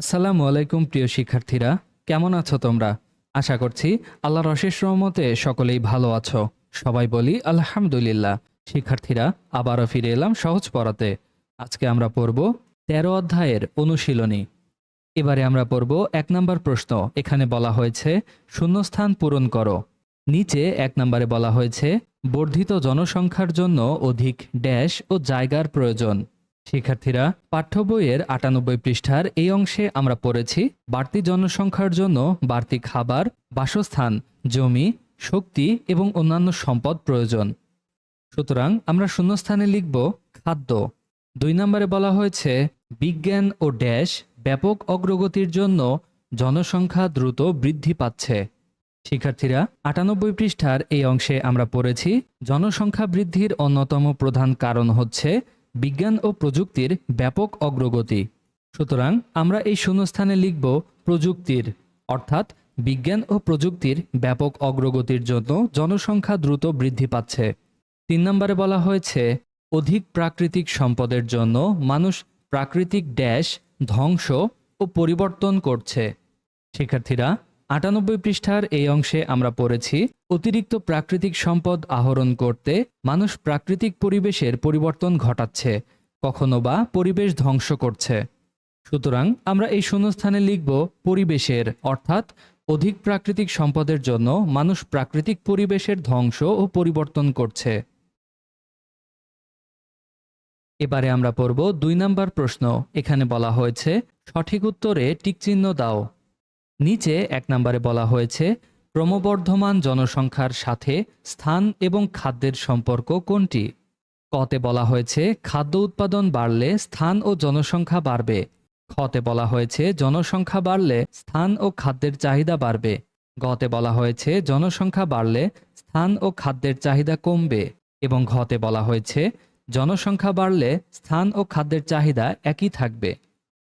আসসালামু আলাইকুম প্রিয় শিক্ষার্থীরা, কেমন আছো তোমরা? আশা করছি আল্লাহর অশেষ রহমতে সকলেই ভালো আছো। সবাই বলি আলহামদুলিল্লাহ। শিক্ষার্থীরা, আবারও ফিরে এলাম সহজ পড়াতে। আজকে আমরা পড়ব তেরো অধ্যায়ের অনুশীলনী। এবারে আমরা পড়ব এক নম্বর প্রশ্ন। এখানে বলা হয়েছে, শূন্যস্থান পূরণ করো। নিচে এক নম্বরে বলা হয়েছে, বর্ধিত জনসংখ্যার জন্য অধিক ড্যাশ ও জায়গার প্রয়োজন। শিক্ষার্থীরা, পাঠ্য বইয়ের আটানব্বই পৃষ্ঠার এই অংশে আমরা পড়েছি বাড়তি জনসংখ্যার জন্য বাড়তি খাবার, বাসস্থান, জমি, শক্তি এবং অন্যান্য সম্পদ প্রয়োজন। সুতরাং আমরা শূন্যস্থানে লিখব খাদ্য। দুই নম্বরে বলা হয়েছে, বিজ্ঞান ও ড্যাশ ব্যাপক অগ্রগতির জন্য জনসংখ্যা দ্রুত বৃদ্ধি পাচ্ছে। শিক্ষার্থীরা, আটানব্বই পৃষ্ঠার এই অংশে আমরা পড়েছি, জনসংখ্যা বৃদ্ধির অন্যতম প্রধান কারণ হচ্ছে বিজ্ঞান ও প্রযুক্তির ব্যাপক অগ্রগতি। সুতরাং আমরা এই শূন্যস্থানে লিখব প্রযুক্তির, অর্থাৎ বিজ্ঞান ও প্রযুক্তির ব্যাপক অগ্রগতির জন্য জনসংখ্যা দ্রুত বৃদ্ধি পাচ্ছে। তিন নম্বরে বলা হয়েছে, অধিক প্রাকৃতিক সম্পদের জন্য মানুষ প্রাকৃতিক ড্যাশ, ধ্বংস ও পরিবর্তন করছে। শিক্ষার্থীরা আটানব্বই পৃষ্ঠার এই অংশে আমরা পড়েছি, অতিরিক্ত প্রাকৃতিক সম্পদ আহরণ করতে মানুষ প্রাকৃতিক পরিবেশের পরিবর্তন ঘটাচ্ছে, কখনো বা পরিবেশ ধ্বংস করছে। সুতরাং আমরা এই শূন্যস্থানে লিখব পরিবেশের, অর্থাৎ অধিক প্রাকৃতিক সম্পদের জন্য মানুষ প্রাকৃতিক পরিবেশের ধ্বংস ও পরিবর্তন করছে। এবারে আমরা পড়ব দুই নাম্বার প্রশ্ন, এখানে বলা হয়েছে, সঠিক উত্তরে টিকচিহ্ন দাও। নিচে এক নম্বরে বলা হয়েছে, ক্রমবর্ধমান জনসংখ্যার সাথে স্থান এবং খাদ্যের সম্পর্ক কোনটি? কতে বলা হয়েছে, খাদ্য উৎপাদন বাড়লে স্থান ও জনসংখ্যা বাড়বে। খতে বলা হয়েছে, জনসংখ্যা বাড়লে স্থান ও খাদ্যের চাহিদা বাড়বে। গতে বলা হয়েছে, জনসংখ্যা বাড়লে স্থান ও খাদ্যের চাহিদা কমবে। এবং ঘতে বলা হয়েছে, জনসংখ্যা বাড়লে স্থান ও খাদ্যের চাহিদা একই থাকবে।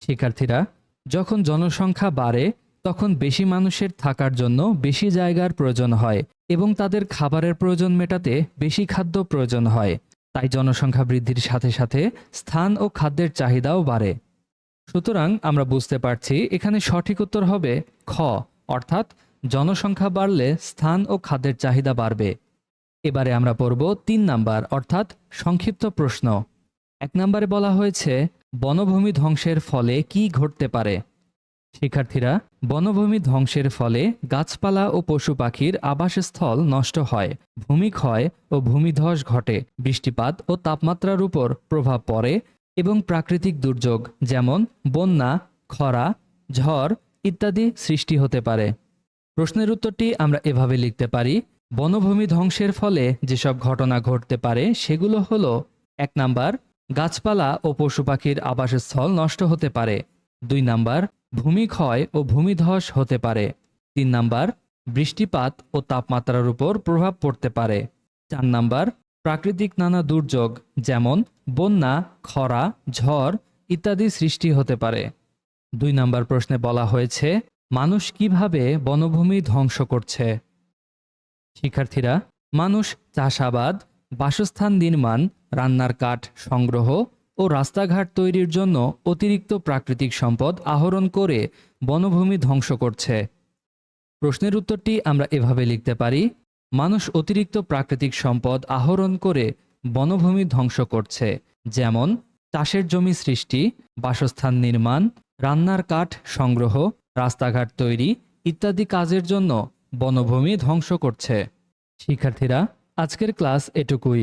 শিক্ষার্থীরা, যখন জনসংখ্যা বাড়ে তখন বেশি মানুষের থাকার জন্য বেশি জায়গার প্রয়োজন হয় এবং তাদের খাবারের প্রয়োজন মেটাতে বেশি খাদ্য প্রয়োজন হয়। তাই জনসংখ্যা বৃদ্ধির সাথে সাথে স্থান ও খাদ্যের চাহিদাও বাড়ে। সুতরাং আমরা বুঝতে পারছি এখানে সঠিক উত্তর হবে খ, অর্থাৎ জনসংখ্যা বাড়লে স্থান ও খাদ্যের চাহিদা বাড়বে। এবারে আমরা পড়ব তিন নাম্বার, অর্থাৎ সংক্ষিপ্ত প্রশ্ন। এক নম্বরে বলা হয়েছে, বনভূমি ধ্বংসের ফলে কি ঘটতে পারে? শিক্ষার্থীরা, বনভূমি ধ্বংসের ফলে গাছপালা ও পশু পাখির আবাসস্থল নষ্ট হয়, ভূমিক্ষয় ও ভূমিধস ঘটে, বৃষ্টিপাত ও তাপমাত্রার উপর প্রভাব পড়ে এবং প্রাকৃতিক দুর্যোগ যেমন বন্যা, খরা, ঝড় ইত্যাদি সৃষ্টি হতে পারে। প্রশ্নের উত্তরটি আমরা এভাবে লিখতে পারি, বনভূমি ধ্বংসের ফলে যেসব ঘটনা ঘটতে পারে সেগুলো হলো, এক নাম্বার, গাছপালা ও পশু পাখির আবাসস্থল নষ্ট হতে পারে, দুই নাম্বার ভূমিক্ষয় ও ভূমিধস হতে পারে। তিন নাম্বার, বৃষ্টিপাত ও তাপমাত্রার উপর প্রভাব পড়তে পারে। চার নাম্বার, প্রাকৃতিক নানা দুর্যোগ যেমন বন্যা, খরা, ঝড় ইত্যাদি সৃষ্টি হতে পারে। দুই নাম্বার প্রশ্নে বলা হয়েছে, মানুষ কীভাবে বনভূমি ধ্বংস করছে? শিক্ষার্থীরা, মানুষ চাষাবাদ, বাসস্থান নির্মাণ, রান্নার কাঠ সংগ্রহ ও রাস্তাঘাট তৈরির জন্য অতিরিক্ত প্রাকৃতিক সম্পদ আহরণ করে বনভূমি ধ্বংস করছে। প্রশ্নের উত্তরটি আমরা এভাবে লিখতে পারি, মানুষ অতিরিক্ত প্রাকৃতিক সম্পদ আহরণ করে বনভূমি ধ্বংস করছে, যেমন চাষের জমি সৃষ্টি, বাসস্থান নির্মাণ, রান্নার কাঠ সংগ্রহ, রাস্তাঘাট তৈরি ইত্যাদি কাজের জন্য বনভূমি ধ্বংস করছে। শিক্ষার্থীরা, আজকের ক্লাস এটুকুই।